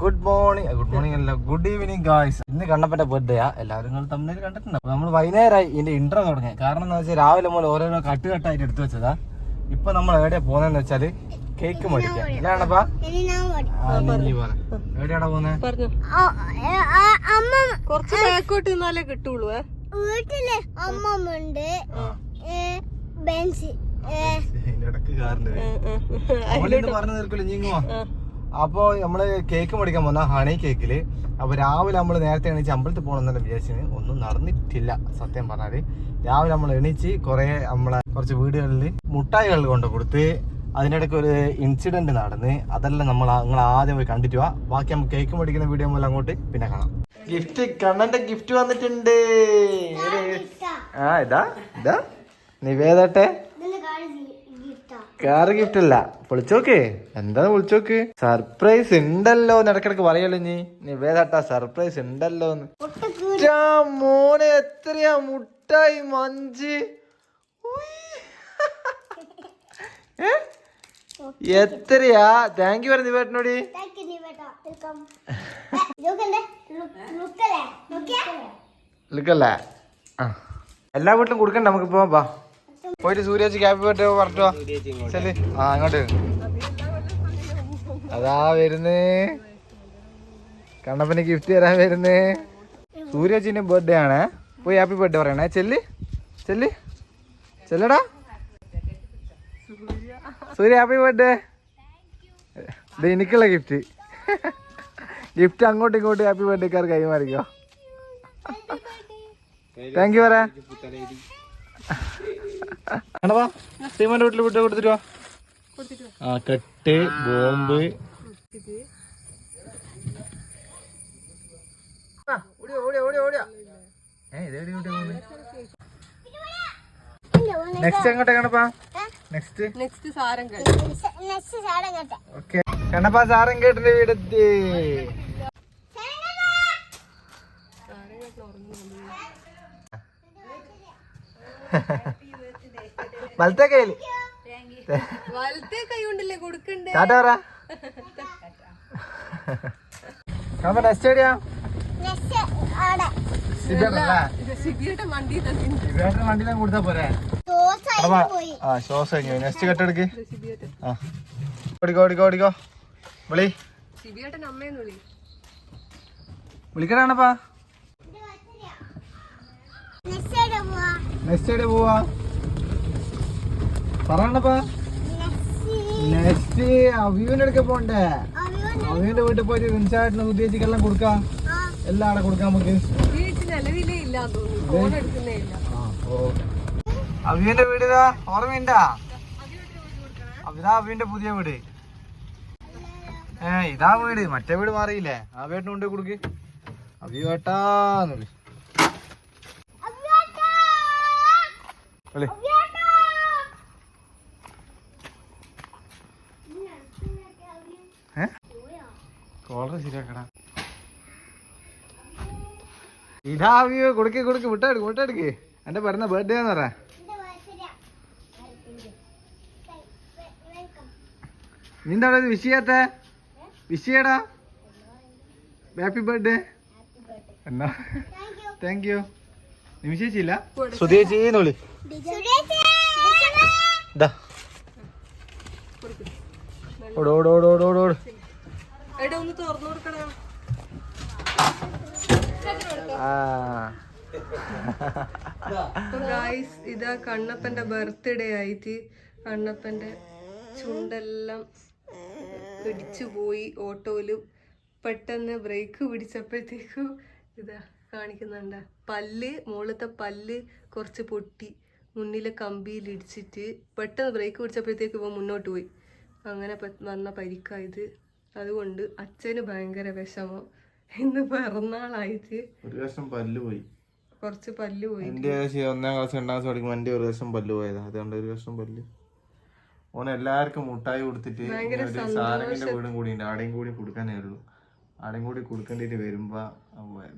Good morning good morning അല്ല. Good evening guys ഇന്ന് കണ്ണപ്പന്റെ ബർത്ത്ഡേ ആ. എല്ലാവരും നിങ്ങൾ തമ്മിൽ കണ്ടിട്ടുണ്ട്? അപ്പൊ നമ്മൾ വൈകുന്നേരമായി ഇതിന്റെ ഇൻട്രോ തുടങ്ങി കാരണം എന്താ വെച്ചാൽ രാവിലെ മുതൽ ഓരോരോ കട്ട് കട്ടായിട്ട് എടുത്തു വെച്ചതാ. ഇപ്പൊ നമ്മൾ എവിടെയാ പോകുന്നതെന്ന് വെച്ചാൽ കേക്ക് മേടിക്കാൻ. നീ പറ. എവിടെയാടാ പോകുന്നത് കുറച്ച് ബാക്കോട്ട് നിന്നാലേ കിട്ടുള്ളൂ ഏ. വീട്ടിൽ അമ്മമ്മണ്ട്. ബെൻസ്. ഇടയ്ക്ക് കാറിന്റെ ഏ, ഏ. അവളിന്ന് പറഞ്ഞു തീർക്കില്ല നീങ്ങുവാ അപ്പൊ നമ്മൾ കേക്ക് മേടിക്കാൻ വന്ന ഹണി കേക്കിൽ അപ്പൊ രാവിലെ നമ്മൾ നേരത്തെ എണീച്ച് അമ്പലത്തിൽ പോകണമെന്നല്ല വിചാരിച്ചിന്. ഒന്നും നടന്നിട്ടില്ല സത്യം പറഞ്ഞാൽ. രാവിലെ നമ്മൾ എണീച്ച് കുറേ നമ്മളെ കുറച്ച് വീടുകളിൽ മുട്ടായികൾ കൊണ്ട് കൊടുത്ത് അതിനിടയ്ക്ക് ഒരു ഇൻസിഡന്റ് നടന്ന് അതെല്ലാം നമ്മൾ നിങ്ങൾ ആദ്യം പോയി കണ്ടിട്ട് വാ. ബാക്കി നമുക്ക് കേക്ക് മേടിക്കുന്ന വീഡിയോ മുതൽ അങ്ങോട്ട് പിന്നെ കാണാം. ഗിഫ്റ്റ് കണ്ണന്റെ ഗിഫ്റ്റ് വന്നിട്ടുണ്ട്. ആ ഇതാ ഇതാ. നിവേദട്ടെ. കാറ് ഗിഫ്റ്റ് അല്ല. പൊളിച്ചോക്ക് എന്താ പൊളിച്ചോക്ക് സർപ്രൈസ് ഉണ്ടല്ലോ ഇടക്കിടക്ക് പറയല്ലോ നീ വേദാട്ടാ സർപ്രൈസ് ഉണ്ടല്ലോ മോനെ എത്രയാ? മുട്ടായി മഞ്ച്? എത്രയാ? താങ്ക് യു പറഞ്ഞു നിവേട്ടനോടി. ലുക്കല്ലേ? എല്ലാ വീട്ടിലും കൊടുക്കണ്ട നമുക്കിപ്പോ. വാ. പോയിട്ട് സൂര്യാജ് ഹാപ്പി ബർത്ത്ഡേ പറഞ്ഞോ ശരി ആ അങ്ങോട്ട് അതാ വരുന്നേ. കണ്ണപ്പന് ഗിഫ്റ്റ് തരാൻ വരുന്നേ. സൂര്യാജിന്റെ ബർത്ത്ഡേ ആണ്. പോയി ഹാപ്പി ബർത്ത്ഡേ പറയണേ. ചെല്ല്. ചെല്ല്. ചെല്ലടാ. സൂര്യ ഹാപ്പി ബർത്ത്ഡേ ഇത് എനിക്കുള്ള ഗിഫ്റ്റ് ഗിഫ്റ്റ് അങ്ങോട്ടും ഇങ്ങോട്ടും ഹാപ്പി ബർത്ത്ഡേക്കാർ കൈമാറിക്കോ. താങ്ക് യു പറയാ വീട്ടിൽ വിട്ട് കൊടുത്തിട്ട്. ആ കെട്ട് ബോംബ്. നെക്സ്റ്റ് എങ്ങോട്ടാ കണ്ടപ്പാ? നെക്സ്റ്റ് നെക്സ്റ്റ് സാരം ഓക്കെ കണ്ടപ്പാ കേട്ടിന്റെ വീടെത്തി. വലത്തെ കയ്യിൽ. വലത്തെ കൈ കൊണ്ടല്ലേ കൊടുക്കണ്ടേ? ടാറ്റ പറ. നെക്സ്റ്റ് എവിടെയാ? വണ്ടിയിലും കൊടുത്താ പോരെ? ആ ശ്വാസം കഴിഞ്ഞു. നെക്സ്റ്റ് കെട്ടെടുക്ക് സിബിയേട്ടൻ. ആ. ഓടിക്കോ ഓടിക്കോ ഓടിക്കോ. വിളി. സിബിയേട്ടൻ നെക്സ്റ്റ് എവിടെ പോവാ? പറയണപ്പാ. നെക്സ്റ്റ് അവിയൂന്റെ അടുക്ക പോണ്ടേ? അവിയൂന്റെ വീട്ടിൽ പോയിട്ട് വിൻസായിട്ടിന് ഉദ്ദേശിക്കെല്ലാം കൊടുക്കാം? എല്ലാം അവിടെ കൊടുക്കാം നമുക്ക്. വീട്ടിൽ നിലവിലേ ഇല്ല തോന്നുന്നു ഫോൺ എടുക്കുന്നേ ഇല്ല അവിയൂന്റെ വീട് ഇതാ. ഓർമ്മയുണ്ടാ? ഇതാ അവിയുടെ പുതിയ വീട്. ഏ ഇതാ വീട്. മറ്റേ വീട് മാറിയില്ലേ? ആ വീട്ടിനുണ്ട് കൊടുക്ക്. അവിയു ഏട്ടാന്ന് കോളർ ശരിയാക്കടാ. ഇതാ അവിയോ കൊടുക്ക് കൊടുക്ക് വിട്ടെടുക്ക് വിട്ടെടുക്ക്. എന്റെ പറഞ്ഞ ബർത്ത്ഡേ എന്ന് പറയാ നിന്റെ അവിടെ വിഷ് ചെയ്യാത്ത വിഷ് ചെയ്യടാ ഹാപ്പി ബർത്ത്ഡേ എന്നാ? താങ്ക് യു നിമിഷേച്ചില്ല സുധേച്ചിന്ന് വിളി. ഇതാ ഓട് ഓട് ഓട് ഓട് ഓട് ഓട്. എടാ ഒന്ന് തുറന്നു ആ. ഗായ്സ് ഇതാ കണ്ണപ്പന്റെ ബർത്ത്ഡേ ആയിട്ട് കണ്ണപ്പന്റെ ചുണ്ടെല്ലാം പിടിച്ചു പോയി ഓട്ടോയിലും പെട്ടെന്ന് ബ്രേക്ക് പിടിച്ചപ്പോഴത്തേക്കും ഇതാ. കാണിക്കുന്നുണ്ട. പല്ല് മുകളിലത്തെ പല്ല് കുറച്ച് പൊട്ടി മുന്നിലെ കമ്പിയിൽ ഇടിച്ചിട്ട് പെട്ടെന്ന് ബ്രേക്ക് പിടിച്ചപ്പോഴത്തേക്ക് ഇവ മുന്നോട്ട് പോയി. അങ്ങനെ വന്ന പരിക്കായത് അതുകൊണ്ട് അച്ഛന് ഭയങ്കര വിഷമം. ഇന്ന് പിറന്നാളായിട്ട് ഒരു വർഷം പല്ല് പോയി. കുറച്ച് പല്ല് പോയി. ഏകദേശം ഒന്നാം ക്ലാസ് രണ്ടാം ക്ലാസ് പഠിക്കുമ്പോൾ എന്റെ ഒരു വർഷം പല്ല് പോയതാ. അതുകൊണ്ട് ഒരു വർഷം പല്ല്. ഓൻ എല്ലാവർക്കും മുട്ടായി കൊടുത്തിട്ട് സാരംഗിന്റെ വീടും കൂടി ഉണ്ട് ആടെയും കൂടി കൊടുക്കാനേ ഉള്ളൂ. ആടെയും കൂടി കൊടുക്കേണ്ടിട്ട് വരുമ്പോ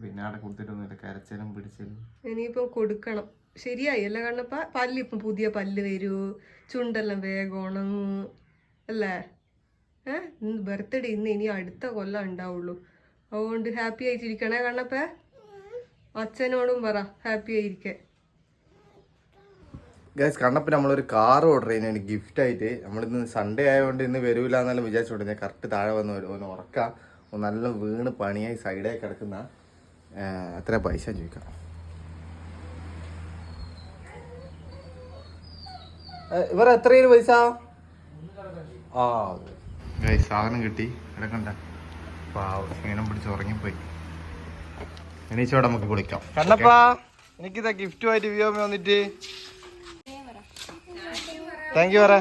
പിന്നെ ആടെ കൊടുത്തിട്ടൊന്നുമില്ല കരച്ചിലും പിടിച്ചിലും. ഇനിയിപ്പം കൊടുക്കണം. ശരിയായി അല്ല കാരണം പല്ല് ഇപ്പം പുതിയ പല്ല് വരൂ. ചുണ്ടെല്ലാം വേഗം ഉണങ്ങു. അല്ലേ? ഏഹ് ബർത്ത്ഡേ ഇന്ന് ഇനി അടുത്ത കൊല്ലം ഉണ്ടാവുള്ളൂ. അതുകൊണ്ട് ഹാപ്പി ആയിട്ടിരിക്കണേ കണ്ണപ്പേ. അച്ഛനോടും പറ ഹാപ്പി ആയിരിക്കേ. ഗൈസ് കണ്ടപ്പോൾ നമ്മളൊരു കാർ ഓർഡർ ചെയ്യുന്നതിന് ഗിഫ്റ്റ് ആയിട്ട് നമ്മളിന്ന് സൺഡേ ആയതുകൊണ്ട് ഇന്ന് വരൂല എന്നെല്ലാം വിചാരിച്ചോണ്ട് ഞാൻ കറക്റ്റ് താഴെ വന്ന് വരും ഒന്ന് ഉറക്കാം. നല്ല വീണ് പണിയായി സൈഡായി കിടക്കുന്ന അത്ര എത്ര പൈസ ചോദിക്കാം? ഇവർ എത്രയാണ് പൈസ? ആ സാധനം കിട്ടി. കിടക്കണ്ട. പാവം പിടിച്ച് ഉറങ്ങിപ്പോയി. എണീച്ചോടെ നമുക്ക് കുളിക്കാം. കണ്ണപ്പാ എനിക്കിതാ ഗിഫ്റ്റുമായിട്ട് വ്യോമ വന്നിട്ട്. താങ്ക് യു പറ.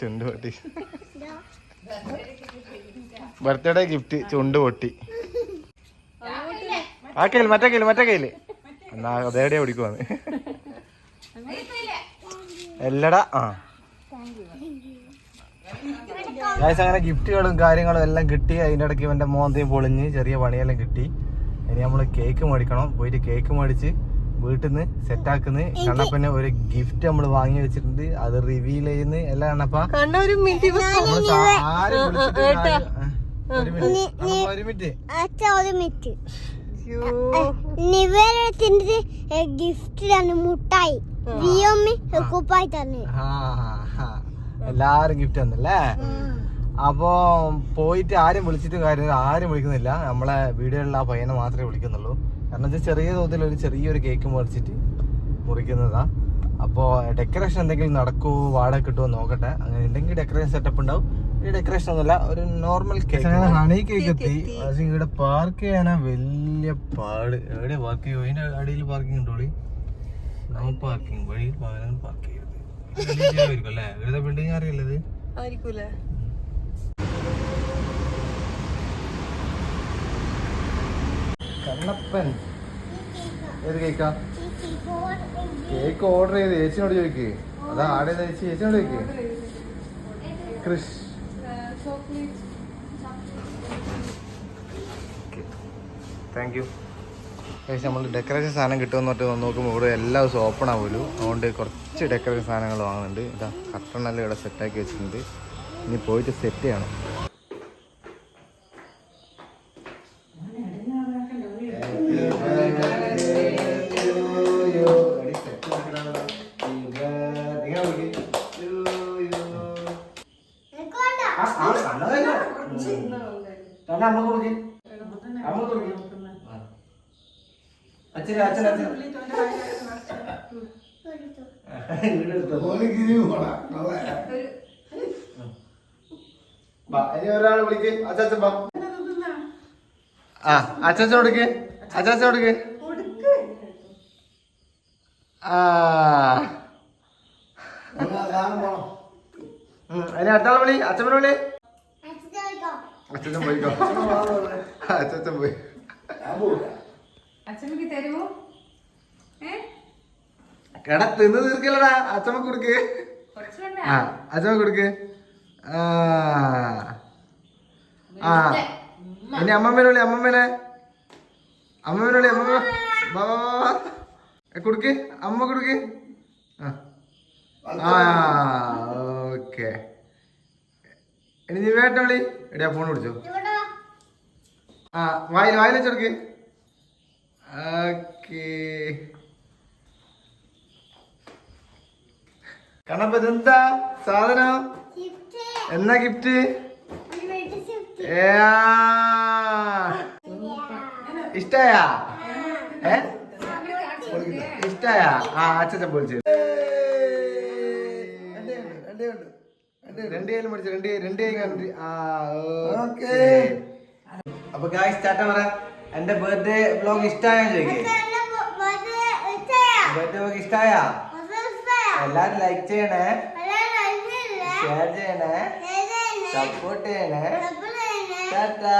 ചുണ്ട് പൊട്ടി. ബർത്ത്ഡേ ഗിഫ്റ്റ് ചുണ്ട് പൊട്ടി. ആ കയ്യിൽ മറ്റേ കയ്യിൽ മറ്റേ കയ്യിൽ. എന്നാ അതേടെ ഓടിക്കുവാന്ന് എല്ലടാ ആ. ഗായ്സ് അങ്ങനെ ഗിഫ്റ്റുകളും കാര്യങ്ങളും എല്ലാം കിട്ടി. അതിന്റെ ഇടയ്ക്ക് ഇവന്റെ മോന്തയും പൊളിഞ്ഞ് ചെറിയ പണിയെല്ലാം കിട്ടി. ഇനി നമ്മൾ കേക്ക് മേടിക്കണം. പോയിട്ട് കേക്ക് മേടിച്ച് വീട്ടിൽ നിന്ന് സെറ്റാക്കുന്ന. കണ്ണപ്പന് ഒരു ഗിഫ്റ്റ് നമ്മൾ വാങ്ങി വെച്ചിട്ടുണ്ട്. അത് റിവീൽ ചെയ്യുന്ന. എല്ലാം കണ്ണപ്പ? ആരും കാര്യം- മുട്ടായി. കുപ്പായി തന്നെ. എല്ലാരും ഗിഫ്റ്റ് തന്നല്ലേ? അപ്പോ പോയിട്ട് ആരും വിളിച്ചിട്ട് കാര്യമില്ല. ആരും വിളിക്കുന്നില്ല. നമ്മളെ വീഡിയോയിലുള്ള ആ പയ്യനെ മാത്രമേ വിളിക്കുന്നുള്ളൂ. കാരണം വെച്ചാൽ ചെറിയ തോതിൽ ഒരു ചെറിയൊരു കേക്ക് മേടിച്ചിട്ട് മുറിക്കുന്നതാ. അപ്പോൾ ഡെക്കറേഷൻ എന്തെങ്കിലും നടക്കുമോ വാടക കിട്ടുമോ നോക്കട്ടെ. അങ്ങനെ എന്തെങ്കിലും ഡെക്കറേഷൻ സെറ്റപ്പ് ഉണ്ടാവും. ഡെക്കറേഷൻ ഒന്നുമില്ല ഒരു നോർമൽ കേക്ക് ഹണി കേക്ക് എത്തി. പക്ഷേ ഇവിടെ പാർക്ക് ചെയ്യാനാ വലിയ പാട്. എവിടെ പാർക്ക് ചെയ്യും? അതിന്റെ അടിയിൽ പാർക്കിംഗ് ഉണ്ടോളി നോ പാർക്കിംഗ് വഴി പകരം പാർക്ക് ചെയ്യരുത്. അല്ലേ? ഇവിടുത്തെ ബിൽഡിംഗ് അറിയില്ലത് ആയിരിക്കൂലേ? കണ്ണപ്പൻ. ഏത് കേക്കാ കേക്ക് ഓർഡർ ചെയ്ത്. ചേച്ചിനോട് ചോദിക്കേ. അതാ ആടെ ചേച്ചി? ചേച്ചിനോട് ചോദിക്കേ. ക്രിഷ് താങ്ക് യു പക്ഷേ നമ്മൾ ഡെക്കറേഷൻ സാധനം കിട്ടുമെന്ന് പറഞ്ഞിട്ട് നോക്കുമ്പോൾ ഇവിടെ എല്ലാ ദിവസവും ഓപ്പൺ ആവുമല്ലോ അതുകൊണ്ട് കുറച്ച് ഡെക്കറേഷൻ സാധനങ്ങൾ വാങ്ങുന്നുണ്ട്. ഇതാ കട്ടണെല്ലാം ഇവിടെ സെറ്റാക്കി വെച്ചിട്ടുണ്ട്. ഇനി പോയിട്ട് സെറ്റ് ചെയ്യണം. അച്ഛൻ അച്ഛൻ അച്ഛൻ ഇനി ഒരാൾ വിളിക്ക്. അച്ചാച്ചൻ ബാ. ആ അച്ചാച്ചൻ കൊടുക്ക്. അച്ചാച്ചൻ കൊടുക്ക്. ആ. അടുത്താളെ വിളി. അച്ഛനോട് വിളി. അച്ഛൻ പോയിക്കോ അച്ഛൻ പോയി അച്ഛമ്മക്ക് തരുമോ കട തിന്ന് തീർക്കല്ലടാ. അച്ഛമ്മ കൊടുക്ക്. ആ അച്ഛമ്മ കൊടുക്ക്. ആ. ഇനി അമ്മമ്മേനെ വിളി അമ്മമ്മേനെ. അമ്മമ്മേനെ വിളി അമ്മമ്മ. കൊടുക്ക്. അമ്മ കൊടുക്ക്. ആ. ഓക്കെ. ഇനി നീ വേട്ട വിളി. എടിയാ ഫോൺ പിടിച്ചോ. ആ വായിൽ വായിൽ വെച്ചെടുക്ക്. ഓക്കേ. കണ്ണപ്പ ഇതെന്താ? സാധനം? എന്നാ ഗിഫ്റ്റ്? ഇഷ്ടായ? ഏ? ഇഷ്ടായ? ആ അച്ഛൻ പൊളിച്ചു രണ്ട് കയ്യിലും പഠിച്ചു രണ്ട് രണ്ട് കൈ കണ്ടി. ഓക്കെ. അപ്പൊ ഗായ്സ് ചാട്ട പറ എന്റെ ബർത്ത്ഡേ വ്ലോഗ് ഇഷ്ടായോ ചോദിക്കേ. ബർത്ത്ഡേ വ്ലോഗ് ഇഷ്ടായ? എല്ലാരും ലൈക്ക് ചെയ്യണേ. ഷെയർ ചെയ്യണേ. സപ്പോർട്ട് ചെയ്യണേ. ടാറ്റാ